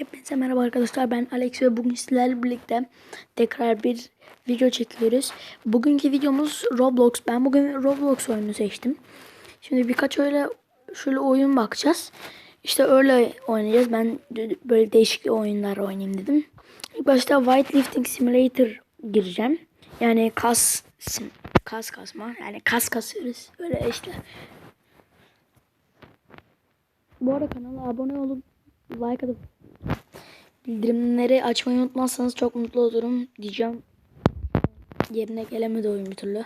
Hepinize merhaba arkadaşlar ben Alex ve bugün sizlerle birlikte tekrar bir video çekiyoruz. Bugünkü videomuz Roblox. Ben bugün Roblox oyunu seçtim. Şimdi birkaç öyle şöyle oyun bakacağız. İşte öyle oynayacağız. Ben böyle değişik oyunlar oynayayım dedim. İlk başta Weightlifting Simulator gireceğim. Yani kas kas kasma yani kas kasıyoruz. Öyle işte. Bu arada kanala abone olup like atıp bildirimleri açmayı unutmazsanız çok mutlu olurum diyeceğim. Yerine gelemedi oyun bir türlü.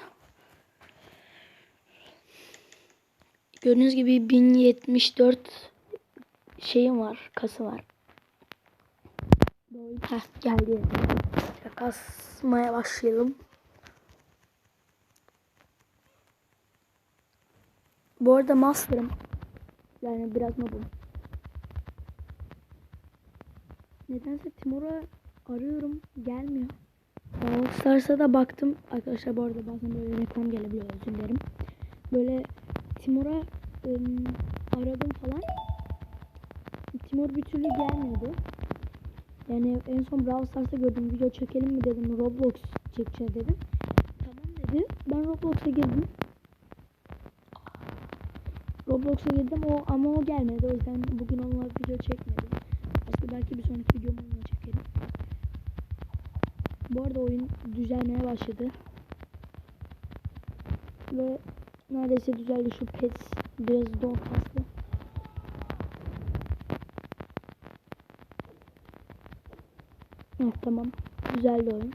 Gördüğünüz gibi 1074 şeyim var, kası var. Heh, geldi. Kasmaya başlayalım. Bu arada master'ım. Yani biraz noobum. Nedense Timur'a arıyorum gelmiyor. Stars'a da baktım. Arkadaşlar bu arada bazen böyle reklam gelebiliyor özür dilerim. Böyle Timur'a ım, aradım falan. Timur bir türlü gelmiyordu. Yani en son Brawl Stars'ta gördüm video çekelim mi dedim. Roblox çekeceğiz dedim. Tamam dedi. Ben Roblox'a girdim. Roblox'a girdim o ama o gelmedi. O yüzden bugün onunla video çekmedim. Belki bir sonraki videomu onunla çekerim. Bu arada oyun düzelmeye başladı. Ve neredeyse düzeldi şu pets biraz don kastı. Evet tamam. Düzeldi oyun.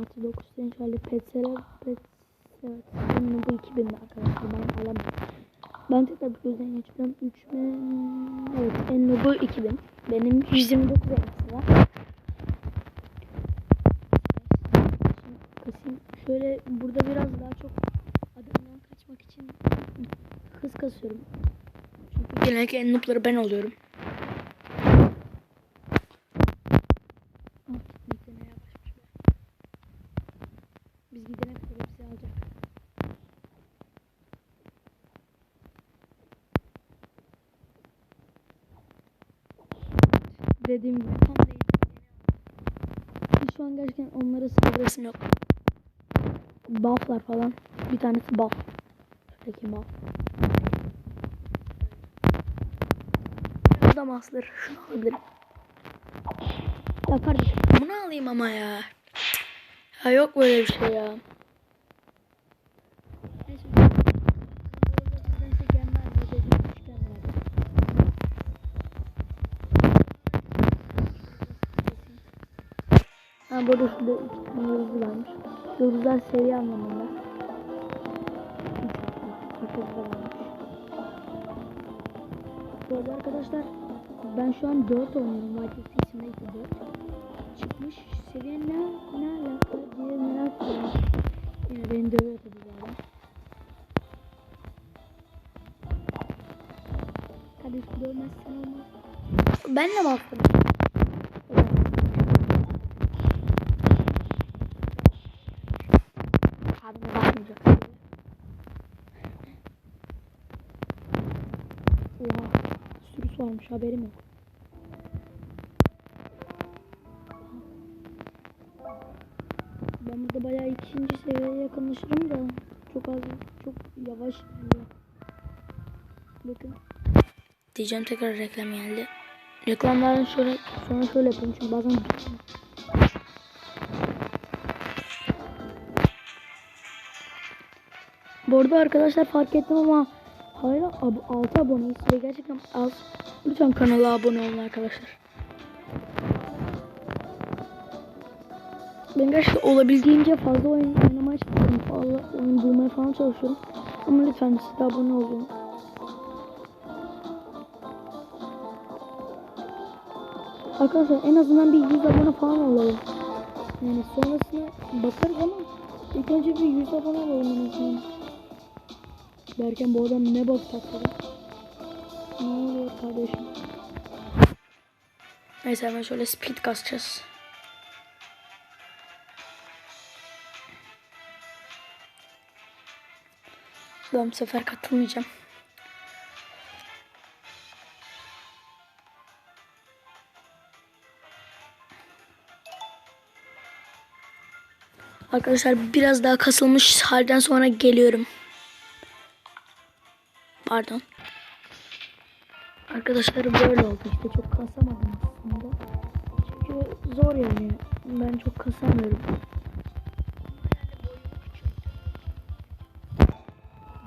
Artı 9 şöyle petseler pets evet. Benim bu 2000 arkadaşlar ben alamam. Ben tekrar bir gözden geçiriyorum. 3000 evet en nobu 2000. Benim 129 elbise var. Kasayım. Şöyle burada biraz daha çok adamdan kaçmak için hız kasıyorum. Çünkü genellikle en noobları ben oluyorum. Biz gidene Dediğim gibi tam değil. Şu an gerçekten onlara saldırısım yok. Bufflar falan. Bir tanesi buff. Şuradaki buff. Bu da master. Şunu alabilirim. Ya kardeşim bunu alayım ama ya. Ya yok böyle bir şey ya. Neyse. Neyse gelmez. Dediğim üç gelmez. Ha burada şurada iki tane yıldız varmış. Yıldızlar seviye anlamında. Bu arada arkadaşlar ben şu an 4 oynuyorum. Vadisi isimdeki 4. Çıkmış. Seviye ne, ne alaka diye merak ediyorum. Yine beni dövüyor tabii bu arada. Kardeşim dövmezsen olmaz. Ben de bastım. Varmış haberim yok. Ben burada bayağı ikinci seviyeye yakınlaşırım da çok az çok yavaş ilerliyor. Bakın. Diyeceğim tekrar reklam geldi. Reklamlardan şöyle sonra şöyle yapayım çünkü bazen Bu arada arkadaşlar fark ettim ama hala ab 6 aboneyiz ve gerçekten az. Lütfen kanala abone olun arkadaşlar. Ben gerçekten olabildiğince fazla oyun oynamaya çalışıyorum. Fazla oyun bulmaya falan çalışıyorum. Ama lütfen siz de abone olun. Arkadaşlar en azından bir 100 abone falan olalım. Yani sonrasına bakarız ama ilk önce bir 100 abone olalım en azından. Derken bu adam ne bak takladı. Ne oluyor kardeşim? Neyse hemen şöyle speed kasacağız. Ben bu sefer katılmayacağım. Arkadaşlar biraz daha kasılmış halden sonra geliyorum. Pardon. Arkadaşlar böyle oldu işte çok kasamadım aslında. Çünkü zor yani. Ben çok kasamıyorum.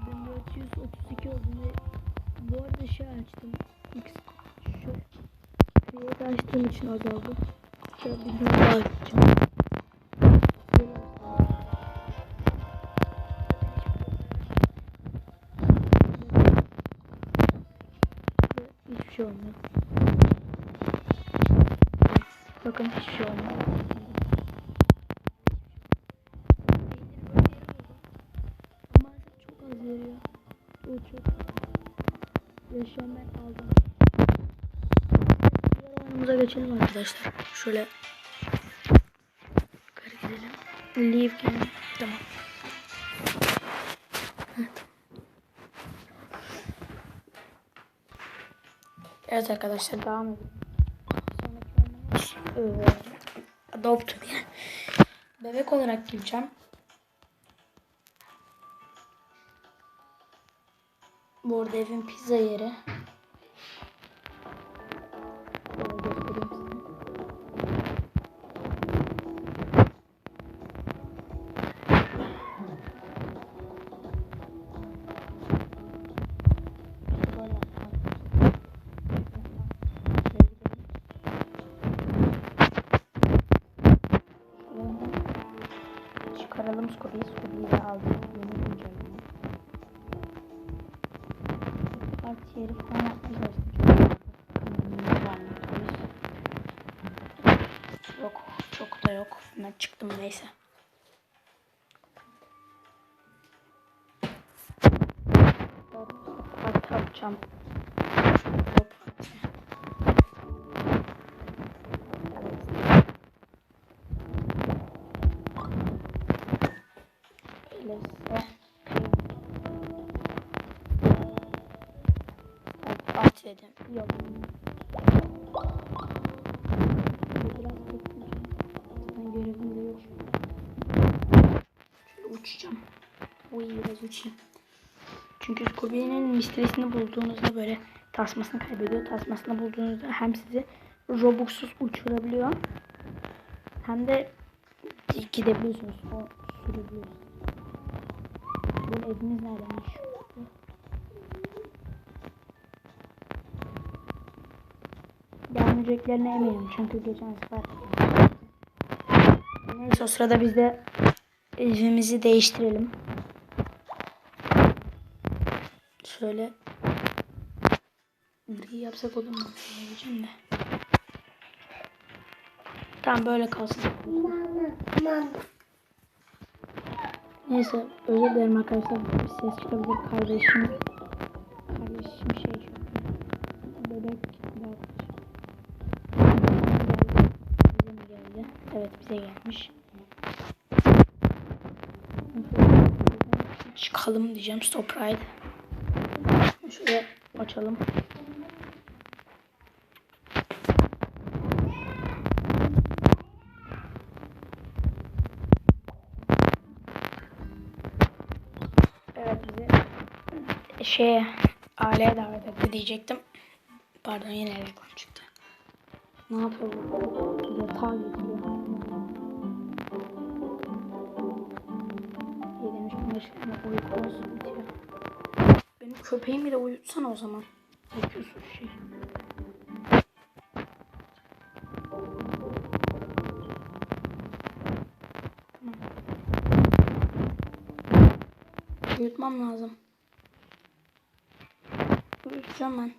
Ben 432 oldum ve bu arada şey açtım. X şu create açtığım için azaldı. Şöyle bir daha açacağım. Şey olmuyor. Bakın hiçbir şey olmuyor. Ama çok az veriyor. O çok. Yaşayan ben aldım. Oyunumuza geçelim arkadaşlar. Şöyle yukarı gidelim. Leave game. Tamam. Evet arkadaşlar devam edelim. Adopt. Bebek olarak gireceğim. Bu arada evin pizza yeri. Yok. Çok da yok. Ben çıktım neyse. Hop. Parti yapacağım. Hop. Öyleyse Parti dedim. Yok. Biraz bekleyeceğim. Ben görevim de yok. Şöyle uçacağım. Uy biraz uçayım. Çünkü Scooby'nin misterisini bulduğunuzda böyle tasmasını kaybediyor. Tasmasını bulduğunuzda hem sizi Robux'suz uçurabiliyor. Hem de gidebiliyorsunuz. O sürebiliyorsunuz. Bu evimiz neredeymiş? Gelmeyeceklerine eminim çünkü geçen sefer Neyse o sırada biz de evimizi değiştirelim. Şöyle gri yapsak olur mu? Diyeceğim de. Tamam böyle kalsın. Neyse özür dilerim arkadaşlar bir ses çıkabilir kardeşim. Kardeşim şey şu bebek. Bize geldi? Evet bize gelmiş. Çıkalım diyeceğim stop ride. Şöyle açalım. Evet bizi şeye aileye davet etti diyecektim. Pardon yine reklam çıktı. Ne yapıyor bu? Yatağa getiriyor. İyi demiş uyku olsun köpeğimi de uyutsana o zaman. Yapıyorsun şey. Uyutmam lazım. Uyutacağım ben.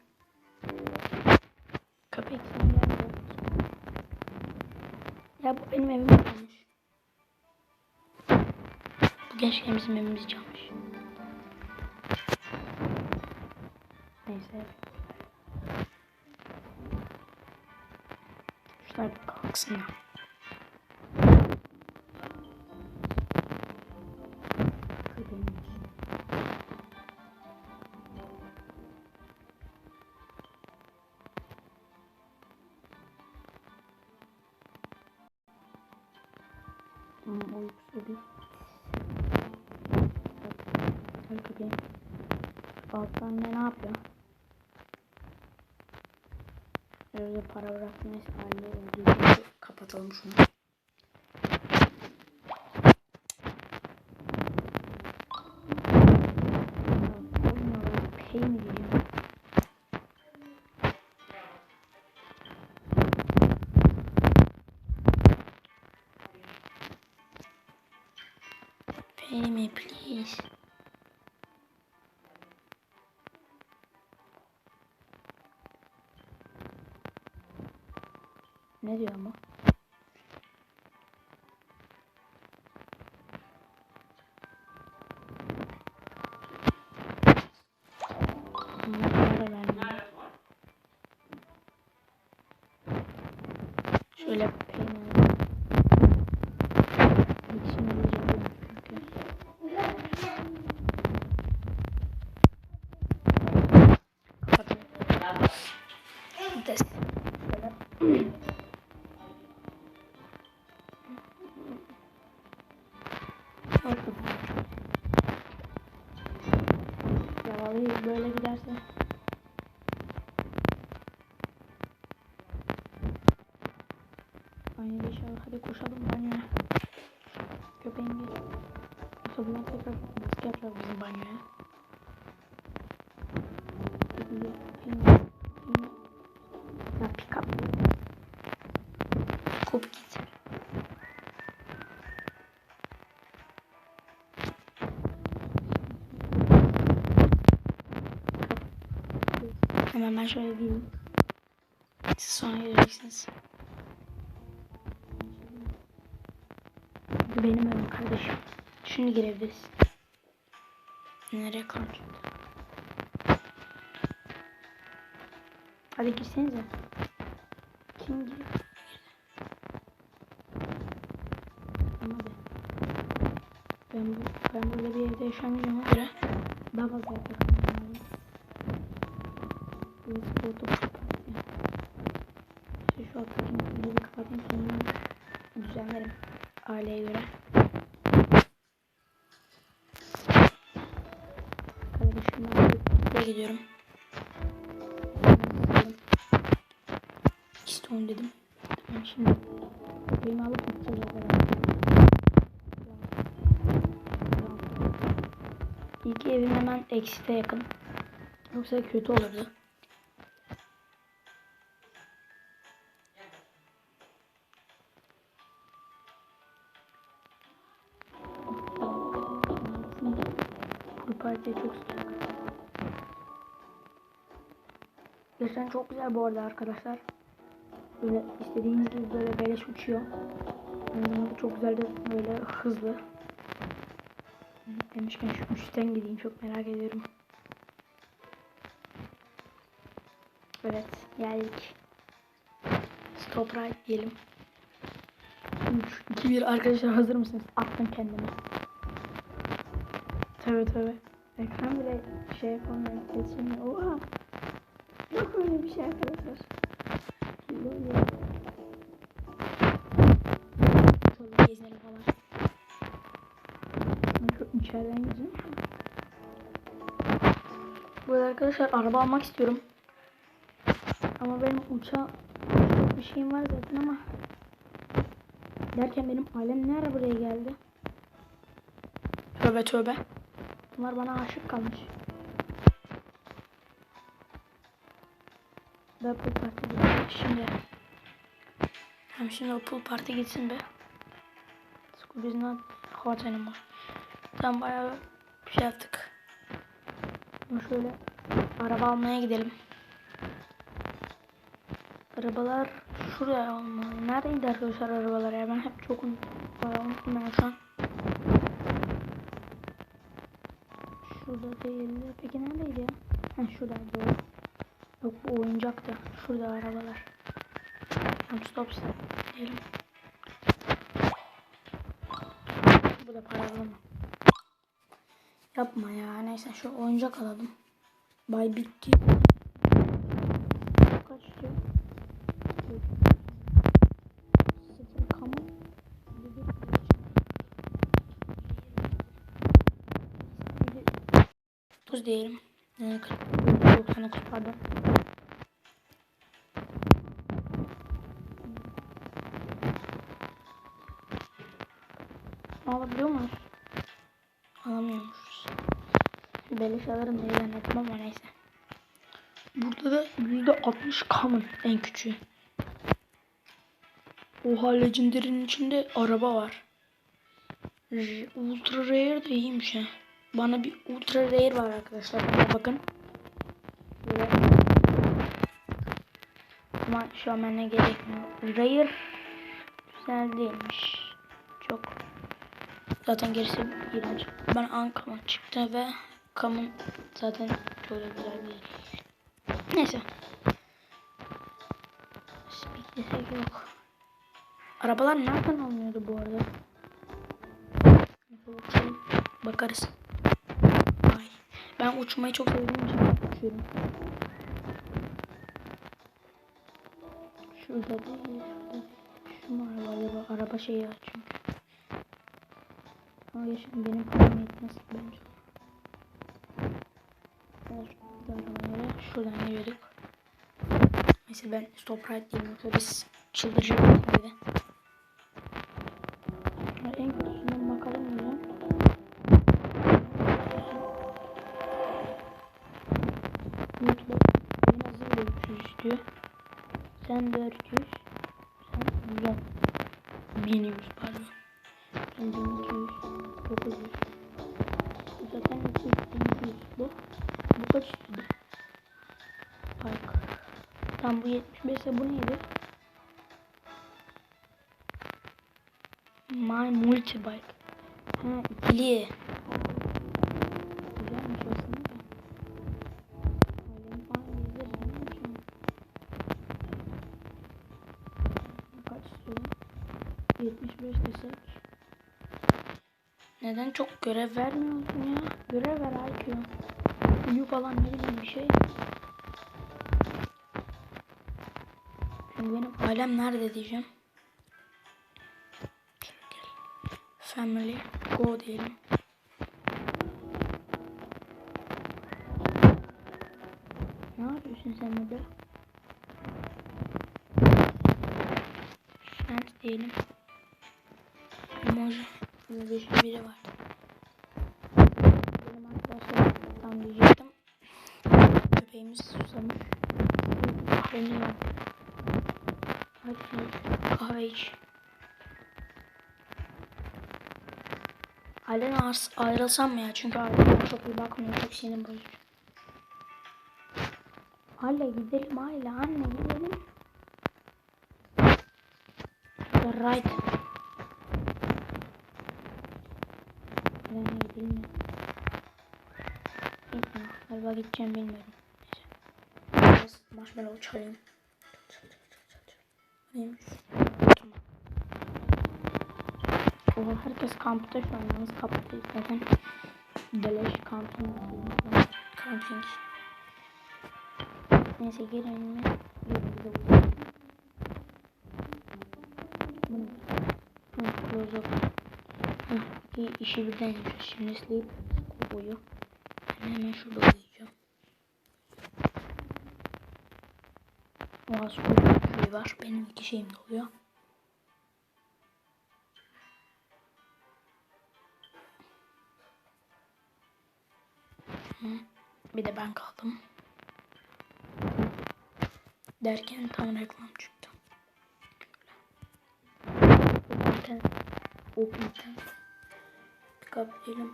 Köpek. Ya bu benim evim çalmış. Bu gençken bizim evimizi çalmış. Neyse. Şunlar bir kalksınlar. Köpeğimiz. Hmm, uykusu ne yapıyor? Öyle para bırakmayız. Anne öldüğünde kapatalım şunu. Şöyle hadi koşalım banyoya Köpeğin gel Sabunla tekrar baskı yapacağız bizim banyoya Şimdi peynir Ya pick up Kop git Hemen ben şöyle diyeyim. Siz sonra göreceksiniz. Benim evim kardeşim. Şimdi girebiliriz. Nereye kaldı? Hadi girsenize. Kim giriyor? Ama de. Ben, bu, ben böyle bir evde yaşamayacağıma göre daha fazla yaparım. Burası koltuk kapatıyor. İşte şu bir kapatayım sonra düzenlerim aileye göre. Ben buraya gidiyorum. İşte dedim. Tamam şimdi köpeğimi alıp gideceğiz o kadar. İlk evim hemen eksite yakın. Yoksa kötü olurdu. Gerçekten çok güzel bu arada arkadaşlar. Böyle istediğiniz gibi böyle beleş uçuyor. Aynı zamanda çok güzel de böyle hızlı. Demişken şu üstten gideyim çok merak ediyorum. Evet geldik. Stop ride diyelim. 3, 2, 1 arkadaşlar hazır mısınız? Attım kendimi. Tabi tabi. Ekran bile şey yapamıyor. Geçemiyor. Oha. Yok öyle bir şey arkadaşlar. Şöyle gezelim falan. Şu içeriden gideceğim. Bu arada arkadaşlar araba almak istiyorum. Ama benim uçağa bir şeyim var zaten ama derken benim ailem ne ara buraya geldi? Tövbe tövbe. Bunlar bana aşık kalmış. Ben pool parti gideceğim şimdi. Hem şimdi o pool parti gitsin be. İs not hot anymore. Tam bayağı bir şey yaptık. Şimdi şöyle araba almaya gidelim. Arabalar şuraya olmalı. Neredeydi arkadaşlar arabalar ya? Ben hep çok unuttum. Ben şu an. Şurada değildi. Peki neredeydi ya? Ha şurada. Yok bu oyuncak da. Şurada arabalar. Tamam stop diyelim. Bu da para alamam. Yapma ya. Neyse şu oyuncak alalım. Bay bitti. Kaç diyor? diyelim. Ee, 40, 99 pardon. Alabiliyor muyuz? Alamıyormuşuz. Beleş alırım diye zannettim ama neyse. Burada da %60 common en küçüğü. Oha Legendary'nin içinde araba var. Ultra Rare de iyiymiş ha. Bana bir Ultra Rare var arkadaşlar. Bana bakın. Böyle. Ama şu an bana gerekmiyor. Rare güzel değilmiş. Çok. Zaten gerisi iğrenç. Ben Ankamon çıktı ve Kamon zaten da güzel değil. Neyse. Speak desek yok. Arabalar nereden alınıyordu bu arada? Bakarız. Ay. Ben uçmayı çok sevdiğim için uçuyorum. Şurada değil. Şu mu araba, araba, araba şeyi var çünkü. Ama yaşım benim param yetmez bence. Evet, arabalara şuradan gidiyorduk. Neyse ben stop right diyeyim yoksa biz çıldıracağız My multibike. Ha ikili. Güzelmiş aslında da. Ailem falan gezeriz ama şu an. Kaç istiyor? 75 desek. Neden çok görev vermiyorsun ya? Görev ver IQ. Uyu falan ne bileyim bir şey. Şimdi benim ailem nerede diyeceğim. Family go diyelim. Ne yapıyorsun sen burada? Friends diyelim. Emoji. Burada yeşil biri var. Benim arkadaşlar tam diyecektim. Köpeğimiz susamış. Kahveni yok. Hadi kahve iç. Aileden ayrılsam mı ya? Çünkü ailem çok iyi bakmıyor. Çok sinir bozucu. Aile gidelim aile anne gidelim. Right. Ben gidelim ya. Galiba gideceğim bilmiyorum. Biraz marshmallow çalayım. Neymiş? Oha herkes kampta şu an. Yalnız kampta zaten. Beleş kamping. Kamping. Neyse mi? Bunu. Close up. İyi işi birden yapacağız. Şimdi sleep. Uyu. Ben hemen şurada uyuyacağım. Oha su var. Benim iki şeyim de. Bir de ben kaldım. Derken tam reklam çıktı. Zaten open Pick up diyelim.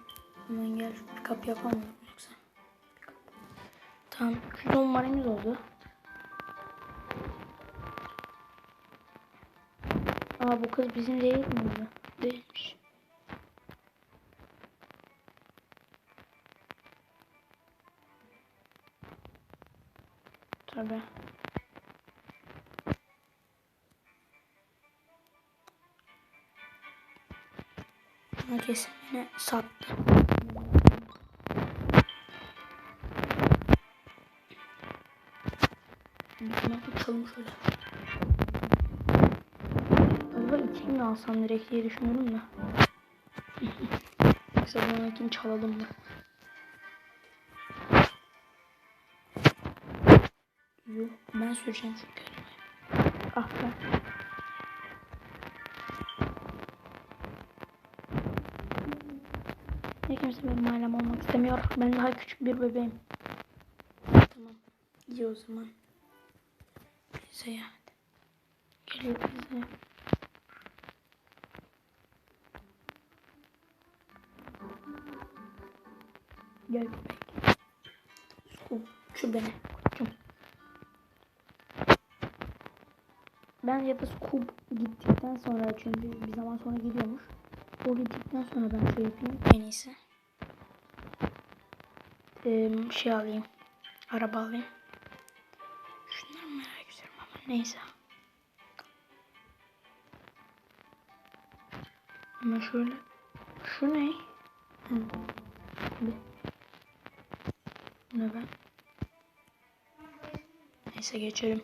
Hemen gel. Pick up yapamıyorum yoksa. Tamam. Şu numaramız oldu. Aa bu kız bizim değil miydi? Değilmiş. Tabii. Herkes yine sattı. Bitmek uçalım şöyle. İkili mi alsam direkt diye da. Yoksa bunun ikini çalalım mı? Üzerine süreceğim çünkü. Ah be. Hiç kimse benim ailem olmak istemiyor. Ben daha küçük bir bebeğim. Tamam. İyi o zaman. Pizza yani. Geliyor pizza. Gel köpek. Scoop. Şu beni. Koçum. Ben ya da Scoop gittikten sonra çünkü bir zaman sonra gidiyormuş. O gittikten sonra ben şey yapayım. En iyisi. Ee, şey alayım. Araba alayım. Şunları merak ediyorum ama neyse. Ama şöyle. Şu ne? Hı. Bu ne ben? Neyse geçelim.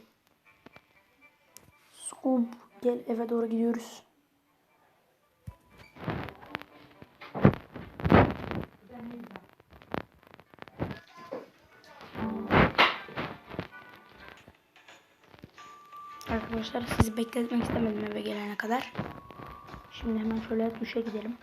Scoop gel eve doğru gidiyoruz. Arkadaşlar sizi bekletmek istemedim eve gelene kadar. Şimdi hemen şöyle duşa gidelim.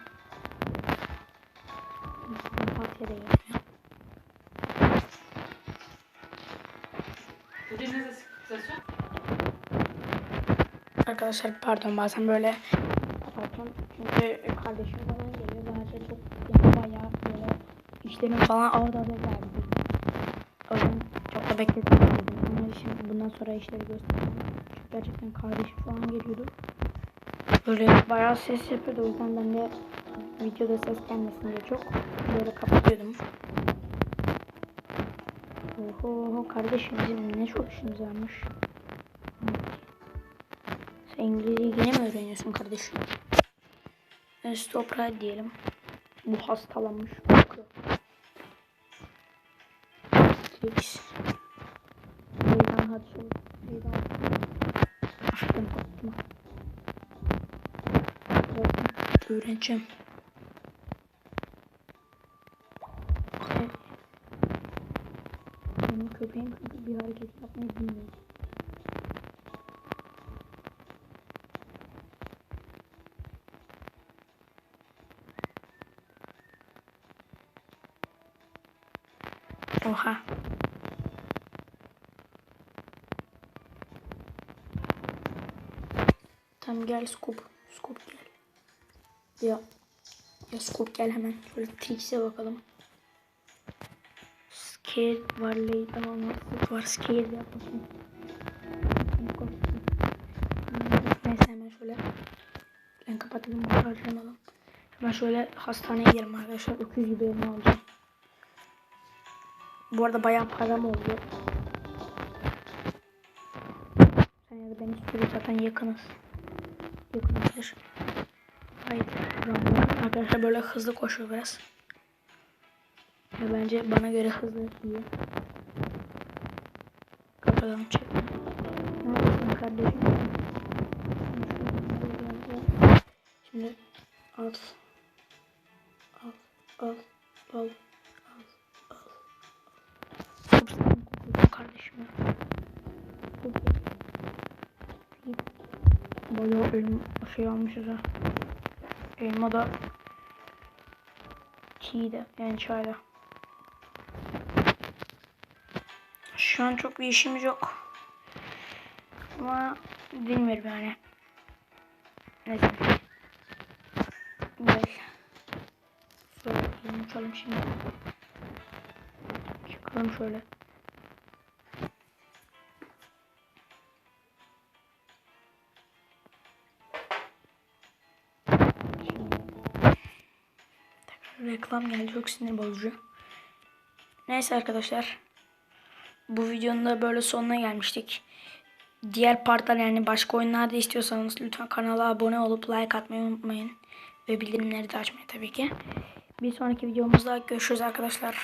Arkadaşlar pardon bazen böyle kapatıyorum çünkü kardeşim falan geliyor bazen çok yani bayağı böyle işlerim falan ağır ağır geldi. O yüzden çok da bekletmedim ama şimdi bundan sonra işleri göstereceğim. Çünkü gerçekten kardeşim falan geliyordu. Böyle bayağı ses yapıyordu o yüzden ben de videoda ses gelmesin diye çok böyle kapatıyordum. Oho kardeşim bizim ne çok işimiz varmış. Sen İngilizceyi yine mi öğreniyorsun kardeşim? Ben stop right diyelim. Bu hastalanmış. Bakıyor. Fix. Meydan hadi sol. Meydan. Aşkım korkma. Korkma. Öğreneceğim. Benim köpeğim bir hareket yapmayı bilmiyor. Oha. Tamam gel Scoop. Scoop gel. Ya. Ya Scoop gel hemen. Şöyle Trix'e bakalım. Scared var Leyla olması var. Scared yapmasın. Neyse hemen şöyle. Ben kapatalım. Hemen şöyle hastaneye gidelim arkadaşlar. Öküz gibi elma alacağım. Bu arada bayağı param oldu. Sen ya da beni sürü zaten yakınız. Yakınızdır. Haydi. Arkadaşlar böyle hızlı koşuyor biraz. Ve bence bana göre hızlı iyi. Kapatalım çekme. Neredesin kardeşim? Şimdi al. Al. Al. Al. Kardeşim ya. Bayağı elma şey almışız ha. Elma da çiğde yani çayda. Şu an çok bir işimiz yok. Ama bilmiyorum yani. Neyse. Gel. Şöyle unutalım şimdi. Çıkalım şöyle. Reklam geldi çok sinir bozucu. Neyse arkadaşlar. Bu videonun da böyle sonuna gelmiştik. Diğer partlar yani başka oyunlar da istiyorsanız lütfen kanala abone olup like atmayı unutmayın. Ve bildirimleri de açmayı tabii ki. Bir sonraki videomuzda görüşürüz arkadaşlar.